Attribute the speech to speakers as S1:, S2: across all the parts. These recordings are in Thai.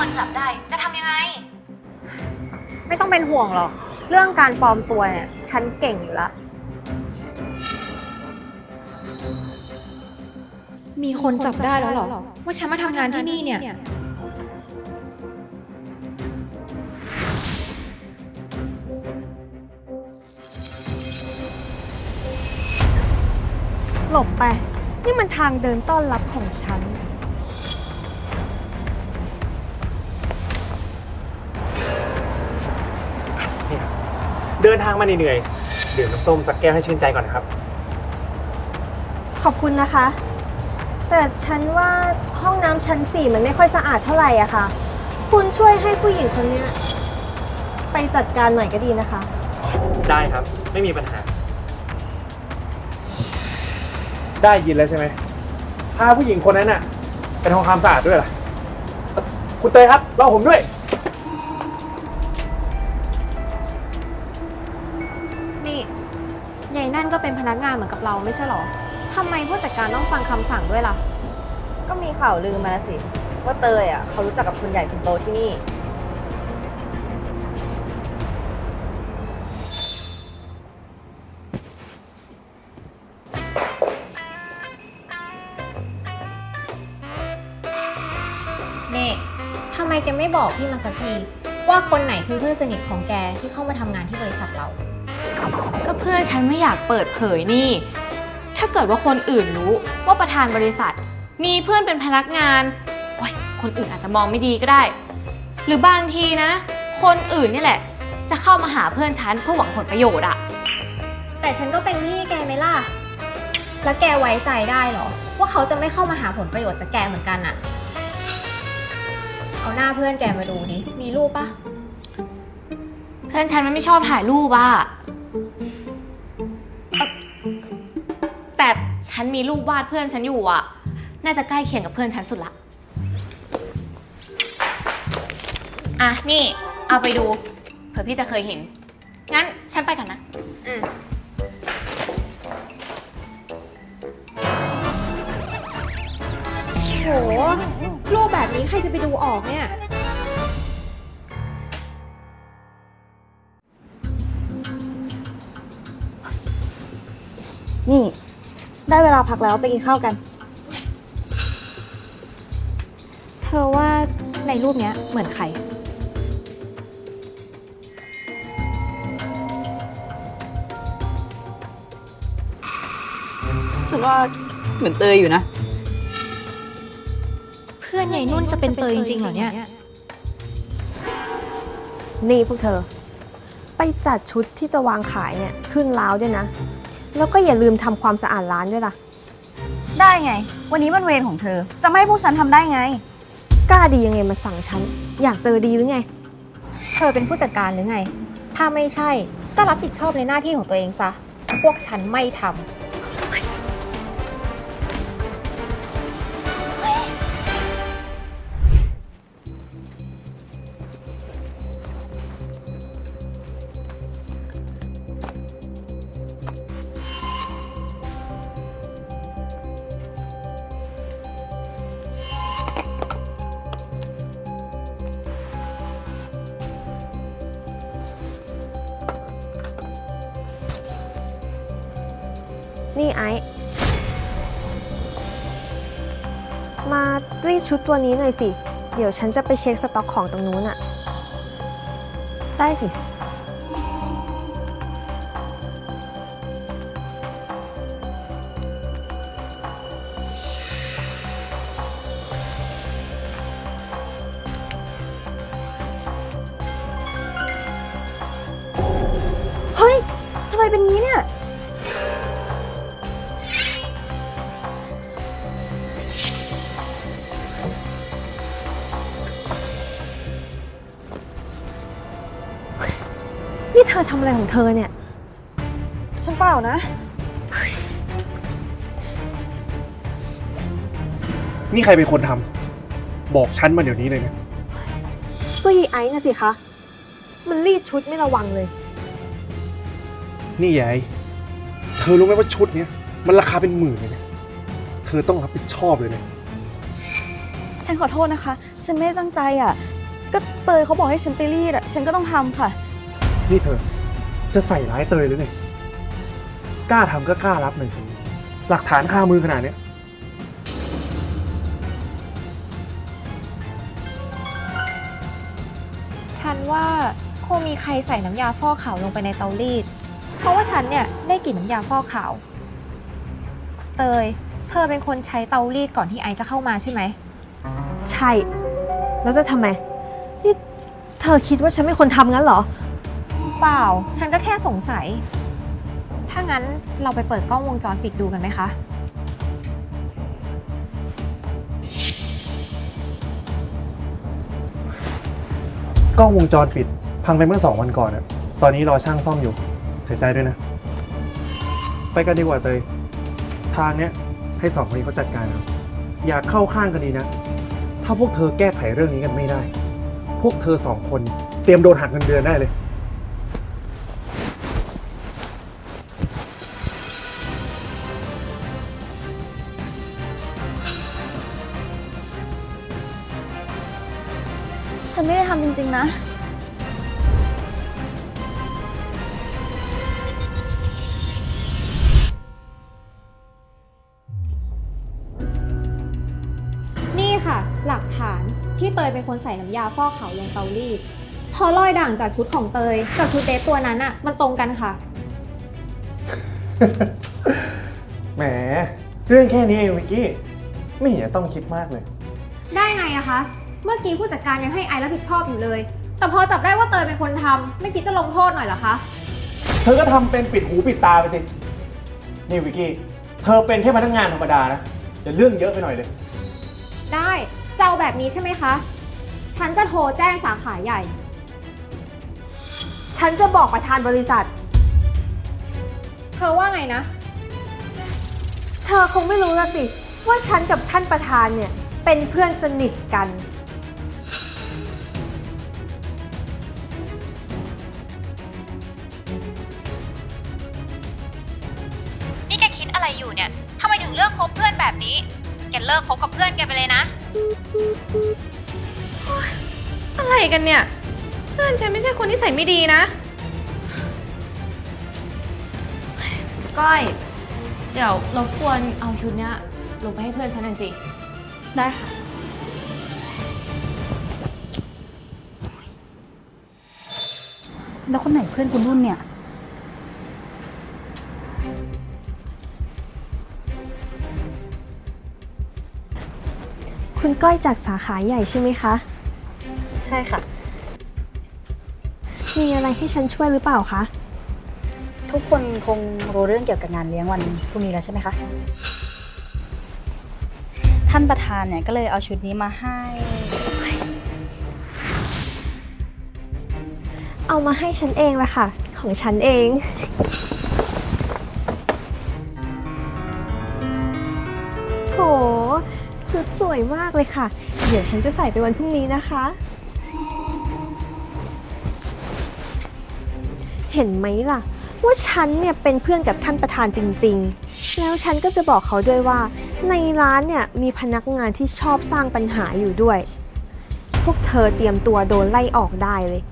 S1: คนจับได้จะทำยังไง
S2: ไม่ต้องเป็นห่วงหรอก เรื่องการปลอมตัวเนี่ยฉันเก่งอยู่แล้ว
S3: มีคนจับได้แล้วเหรอ ว่าฉันมาทำงานที่นี่เนี่ย
S4: หลบไป นี่มันทางเดินต้อนรับของฉัน
S5: เดินทางมาเหนื่อยๆดื่มน้ำส้มสักแก้วให้ชื่นใจก่อนนะครับ
S4: ขอบคุณนะคะ แต่ฉันว่าห้องน้ำชั้นสี่มันไม่ค่อยสะอาดเท่าไหร่อะค่ะ คุณช่วยให้ผู้หญิงคนเนี้ยไปจัดการหน่อยก็ดีนะคะ
S5: ได้ครับ ไม่มีปัญหา ได้ยินแล้วใช่ไหมพาผู้หญิงคนนั้นน่ะไปทำความสะอาดด้วยล่ะเอ่อคุณเตยครับรอผมด้วย
S2: นั่นก็เป็นพนักงานเหมือนกับเราไม่ใช่หรอทำไมผู้จัดการต้องฟังคำสั่งด้วยล่ะ
S4: ก็มีข่าวลือมาสิ ว่าเตยอะเขารู้จักกับคนใหญ่คนโตที่นี่
S2: นี่ทำไมแกไม่บอกพี่มาสักทีว่าคนไหนคือเพื่อนสนิทของแกที่เข้ามาทำงานที่บริษัทเรา
S1: ก็เพื่อนฉันไม่อยากเปิดเผยนี่ ถ้าเกิดว่าคนอื่นรู้ว่าประธานบริษัท มีเพื่อนเป็นพนักงานโอ๊ยคนอื่นอาจจะมองไม่ดีก็ได้ หรือบางทีนะ คนอื่นเนี่ยแหละ จะเข้ามาหาเพื่อนฉันเพื่อหวังผลประโยชน์อะ
S2: แต่ฉันก็เป็นพี่แกไหมล่ะ แล้วแกไว้ใจได้เหรอ ว่าเขาจะไม่เข้ามาหาผลประโยชน์จากแกเหมือนกันอะเอาหน้าเพื่อนแกมาดูดิมีรูปปะ
S1: เพื่อนฉันมันไม่ชอบถ่ายรูปอะ แต่ฉันมีรูปวาดเพื่อนฉันอยู่อะน่าจะใกล้เคียงกับเพื่อนฉันสุดละ อะ นี่ เอาไปดู เผื่อพี่จะเคยเห็น งั้นฉันไปก่อนนะ
S2: โหรูปแบบนี้ใครจะไปดูออกเนี่ย
S4: เวลาพักแล้วไปกินข้าวกัน
S2: เธอว่าในรูปเนี้ยเหมือนใคร
S6: ฉันว่าเหมือนเตยอยู่นะ
S3: เพื่อนใหญ่นุ่นจะเป็นเตยจริงๆเหรอเนี่ย
S4: นี่พวกเธอ ไปจัดชุดที่จะวางขายเนี่ยขึ้นร้าวด้วยนะ แล้วก็อย่าลืมทำความสะอาดร้านด้วยล่ะ
S7: ได้ไง วันนี้มันเวรของเธอ จะไม่ให้พวกฉันทำได้ไง
S4: กล้าดียังไงมาสั่งฉัน อยากเจอดีหรือไง
S2: เธอเป็นผู้จัดการหรือไง ถ้าไม่ใช่ ก็รับผิดชอบในหน้าที่ของตัวเองซะ พวกฉันไม่ทำ
S4: ไอซ์มารีดชุดตัวนี้หน่อยสิ เดี๋ยวฉันจะไปเช็คสต็อกของตรงนู้นอะได้สิ ธอทำอะไรของเธอเนี่ย
S7: ฉันเปล่านะ
S5: นี่ใครเป็นคนทำบอกฉันมาเดี๋ยวนี้เลยนะ
S4: ก็ยีไอซ์นะสิคะ มันรีดชุดไม่ระวังเลย
S5: นี่ยายเธอรู้ไหมว่าชุดเนี้ยมันราคาเป็นหมื่นเลยนะเธอต้องรับผิดชอบเลยนะ
S7: ฉันขอโทษนะคะ ฉันไม่ได้ตั้งใจอะ ก็เตยเขาบอกให้ฉันไปรีดอะฉันก็ต้องทำค่ะ
S5: นี่เธอ จะใส่ร้ายเตยหรือไง กล้าทำก็กล้ารับหน่อยสิหลักฐานคามือขนาดเนี้ย
S2: ฉันว่าคงมีใครใส่น้ำยาฟอกขาวลงไปในเตารีด เพราะว่าฉันเนี่ยได้กลิ่นน้ำยาฟอกขาว เตย เธอเป็นคนใช้เตารีดก่อนที่ไอซ์จะเข้ามาใช่ไหม
S4: ใช่ แล้วจะทำไม นี่ เธอคิดว่าฉันเป็นคนทำงั้นเหรอ
S2: เปล่า ฉันก็แค่สงสัย ถ้างั้นเราไปเปิดกล้องวงจรปิดดูกันไหมคะ
S5: กล้องวงจรปิด พังไปเมื่อสองวันก่อนอะตอนนี้รอช่างซ่อมอยู่ เสียใจด้วยนะ ไปกันดีกว่าเตยทางเนี้ยให้สองคนนี้เขาจัดการเอาอย่าเข้าข้างกันดีนะ ถ้าพวกเธอแก้ไขเรื่องนี้กันไม่ได้ พวกเธอสองคนเตรียมโดนหักเงินเดือนได้เลย
S7: ฉันไม่ได้ทำจริงๆนะ
S2: นี่ค่ะ หลักฐานที่เตยเป็นคนใส่น้ำยาฟอกขาวลงเตารีดพอรอยด่างจากชุดของเตย กับชุดเดทตัวนั้นอะมันตรงกันค่ะ
S5: แหม เรื่องแค่นี้เองวิกกี้ ไม่เห็นจะต้องคิดมากเลย
S2: ได้ไงอะคะ เมื่อกี้ผู้จัดการยังให้ไอซ์รับผิดชอบอยู่เลย แต่พอจับได้ว่าเตยเป็นคนทำไม่คิดจะลงโทษหน่อยเหรอคะ
S5: เธอก็ทำเป็นปิดหูปิดตาไปสิ นี่วิกกี้ เธอเป็นแค่พนักงานธรรมดานะอย่าเรื่องเยอะไปหน่อยเลย
S2: ได้จะเอาแบบนี้ใช่ไหมคะ ฉันจะโทรแจ้งสาขาใหญ่
S4: ฉันจะบอกประธานบริษัท
S2: เธอว่าไงนะ
S4: เธอคงไม่รู้ละสิ ว่าฉันกับท่านประธานเนี่ย เป็นเพื่อนสนิทกัน
S1: นี่ นแบบนี้ แกเลิกคบกับเพื่อนแกไปเลยนะโอ๊ยอะไรกันเนี่ย เพื่อนฉันไม่ใช่คนที่ใส่ไม่ดีนะ ก้อย เดี๋ยวรบกวนเอาชุดเนี้ยลงไปให้เพื่อนฉันหน่อยสิ
S7: ได้ค่ะ แล้วคนไหนเพื่อนคุณนุ่นเนี่ย
S4: คุณก้อยจากสาขาใหญ่ใช่ไหมคะ
S7: ใช่ค่ะ
S4: มีอะไรให้ฉันช่วยหรือเปล่าคะ
S7: ทุกคนคงรู้เรื่องเกี่ยวกับงานเลี้ยงวันพรุ่งนี้แล้วใช่ไหมคะ ท่านประธานเนี่ยก็เลยเอาชุดนี้มาให้
S4: เอามาให้ฉันเองละค่ะ ของฉันเอง โห ชุดสวยมากเลยค่ะ เดี๋ยวฉันจะใส่ไปวันพรุ่งนี้นะคะ เห็นไหมล่ะ ว่าฉันเนี่ยเป็นเพื่อนกับท่านประธานจริงๆ แล้วฉันก็จะบอกเขาด้วยว่า ในร้านเนี่ยมีพนักงานที่ชอบสร้างปัญหาอยู่ด้วย พวกเธอเตรียมตัวโดนไล่ออกได้เลย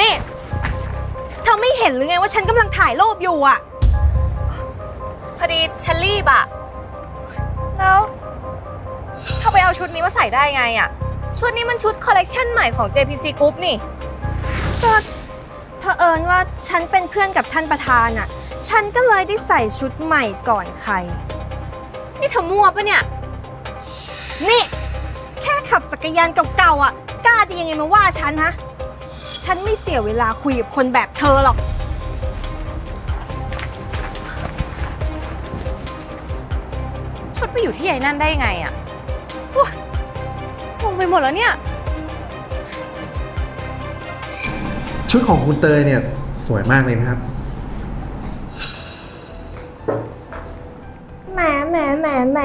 S4: นี่เธอไม่เห็นหรือไงว่าฉันกำลังถ่ายรูปอยู่อะ
S1: พอดีฉันรีบอะแล้วเธอไปเอาชุดนี้มาใส่ได้ไงอะชุดนี้มันชุดคอลเลกชันใหม่ของ JPC Group นี่
S4: ก็เผอิญว่าฉันเป็นเพื่อนกับท่านประธานอะฉันก็เลยได้ใส่ชุดใหม่ก่อนใคร
S1: นี่เธอมั่วปะเนี่ย
S4: นี่ แค่ขับจักรยานเก่าๆอะกล้าดียังไงมาว่าฉันฮะ ฉันไม่เสียเวลาคุยกับคนแบบเธอหรอก
S1: ชุดไปอยู่ที่ไอ้นั่นได้ไงอะโอ๊ยงงไปหมดแล้วเนี่ย
S5: ชุดของคุณเตยเนี่ยสวยมากเลยนะครับ
S4: แหมแหมแหมแหม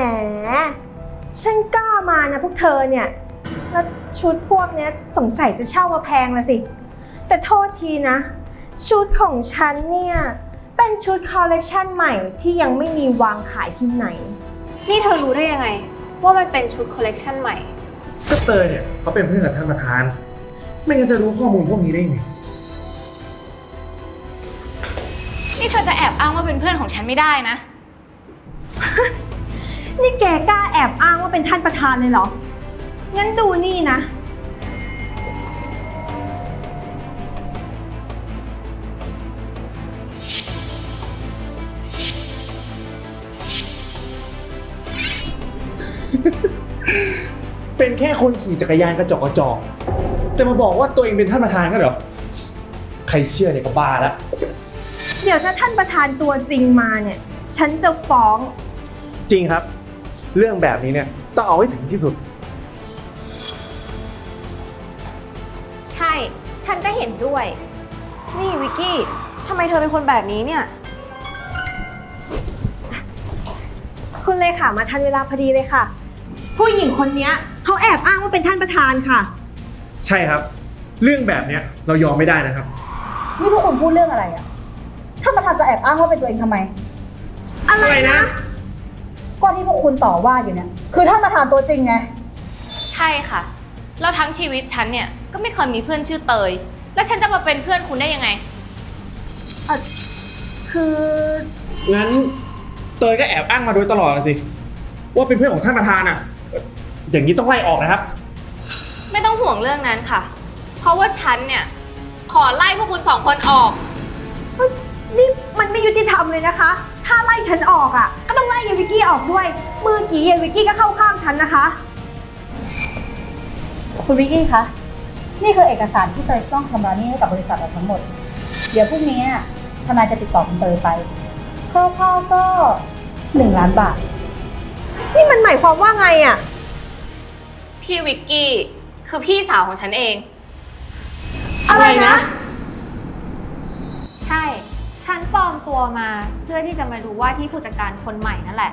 S4: ฉันกล้ามานะพวกเธอเนี่ย แล้วชุดพวกเนี้ยสงสัยจะเช่ามาแพงละสิ แต่โทษทีนะ ชุดของฉันเนี่ย เป็นชุดคอลเลกชันใหม่ที่ยังไม่มีวางขายที่ไหน
S2: นี่เธอรู้ได้ยังไง ว่ามันเป็นชุดคอลเลกชันใหม่
S5: ก็เตยเนี่ยเขาเป็นเพื่อนกับท่านประธาน ไม่งั้นจะรู้ข้อมูลพวกนี้ได้ไง
S1: นี่เธอจะแอบอ้างว่าเป็นเพื่อนของฉันไม่ได้นะ
S4: นี่แกกล้าแอบอ้างว่าเป็นท่านประธานเลยเหรอ งั้นดูนี่นะ
S5: เป็นแค่คนขี่จักรยานกระจอกกระจอกแต่มาบอกว่าตัวเองเป็นท่านประธานก็เหรอ ใครเชื่อเนี่ยก็บ้าละ
S4: เดี๋ยวถ้าท่านประธานตัวจริงมาเนี่ย ฉันจะฟ้อง
S5: จริงครับ เรื่องแบบนี้เนี่ยต้องเอาให้ถึงที่สุด
S2: ใช่ ฉันก็เห็นด้วย
S3: นี่วิกกี้ทำไมเธอเป็นคนแบบนี้เนี่ย
S4: คุณเลขามาทันเวลาพอดีเลยค่ะ ผู้หญิงคนเนี้ย เขาแอบอ้างว่าเป็นท่านประธานค่ะ
S5: ใช่ครับ เรื่องแบบเนี้ยเรายอมไม่ได้นะครับ
S7: นี่พวกคุณพูดเรื่องอะไรอะท่านประธานจะแอบอ้างว่าเป็นตัวเองทำไม
S4: อะไรนะ
S7: ก็ที่พวกคุณต่อว่าอยู่เนี่ย คือท่านประธานตัวจริงไง
S1: ใช่ค่ะ แล้วทั้งชีวิตฉันเนี่ยก็ไม่เคยมีเพื่อนชื่อเตย แล้วฉันจะมาเป็นเพื่อนคุณได้ยังไง
S4: คือ
S5: งั้นเตยก็แอบอ้างมาโดยตลอดสิ ว่าเป็นเพื่อนของท่านประธานอะ อย่างนี้ต้องไล่ออกนะครับ
S1: ไม่ต้องห่วงเรื่องนั้นค่ะ เพราะว่าฉันเนี่ย ขอไล่พวกคุณสองคนออก
S4: นี่มันไม่ยุติธรรมเลยนะคะ ถ้าไล่ฉันออกอะ ก็ต้องไล่เยายวิกกี้ออกด้วย เมื่อกี้เยายวิกกี้ก็เข้าข้างฉันนะคะ
S7: คุณวิกกี้คะ นี่คือเอกสารที่เตยต้องชำระหนี้ให้กับบริษัทเราทั้งหมด เดี๋ยวพรุ่งนี้ทนายจะติดต่อคุณเตยไปคร่าวๆก็หนึ่งล้านบาท
S4: นี่มันหมายความว่าไงอะ
S1: พี่วิกกี้คือพี่สาวของฉันเอง
S4: อะไรนะ
S2: ใช่ ฉันปลอมตัวมาเพื่อที่จะมาดูว่าที่ผู้จัดการคนใหม่นั่นแหละ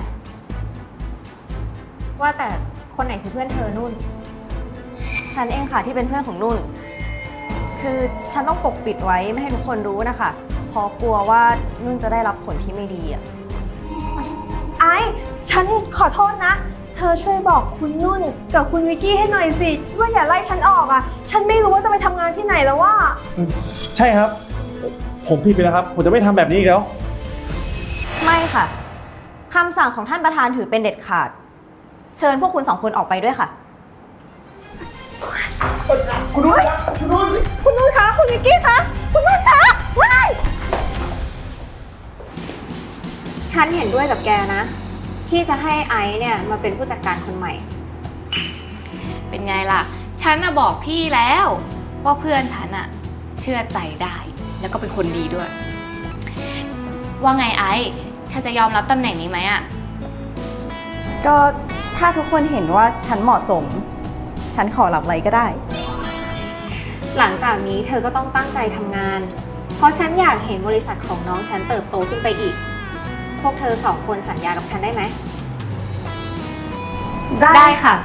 S2: ว่าแต่คนไหนคือเพื่อนเธอนุ่น
S3: ฉันเองค่ะที่เป็นเพื่อนของนุ่น คือฉันต้องปกปิดไว้ไม่ให้ทุกคนรู้นะคะเพราะกลัวว่านุ่นจะได้รับผลที่ไม่ดีอะ
S4: ไอ้ ฉันขอโทษนะ เธอช่วยบอกคุณนุ่นกับคุณวิกกี้ให้หน่อยสิ ว่าอย่าไล่ฉันออกอะ ฉันไม่รู้ว่าจะไปทำงานที่ไหนแล้วว่า
S5: ใช่ครับ ผมผิดไปแล้วครับ ผมจะไม่ทำแบบนี้อีกแล้ว
S3: ไม่ค่ะ คำสั่งของท่านประธานถือเป็นเด็ดขาด เชิญพวกคุณสองคนออกไปด้วยค่ะ
S5: คุณนุ่นคุณนุ่น
S4: คุณนุ่นคะ คุณวิกกี้คะ คุณนุ่นคะว้าย
S2: ฉันเห็นด้วยกับแกนะ ที่จะให้ไอซ์เนี่ยมาเป็นผู้จัดการคนใหม่
S1: เป็นไงล่ะ ฉันน่ะบอกพี่แล้ว ว่าเพื่อนฉันอะเชื่อใจได้ แล้วก็เป็นคนดีด้วย ว่าไงไอ้เธอจะยอมรับตำแหน่งนี้ไหมอะ
S3: ก็ถ้าทุกคนเห็นว่าฉันเหมาะสม ฉันขอรับไว้ก็ได้
S2: หลังจากนี้เธอก็ต้องตั้งใจทำงาน เพราะฉันอยากเห็นบริษัทของน้องฉันเติบโตขึ้นไปอีกพ วกเธอสองคนสัญญากับฉันได้ไหม
S1: ได้ค่ะ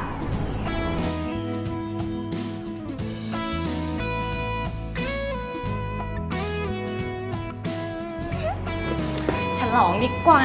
S1: ฉลองดีกว่า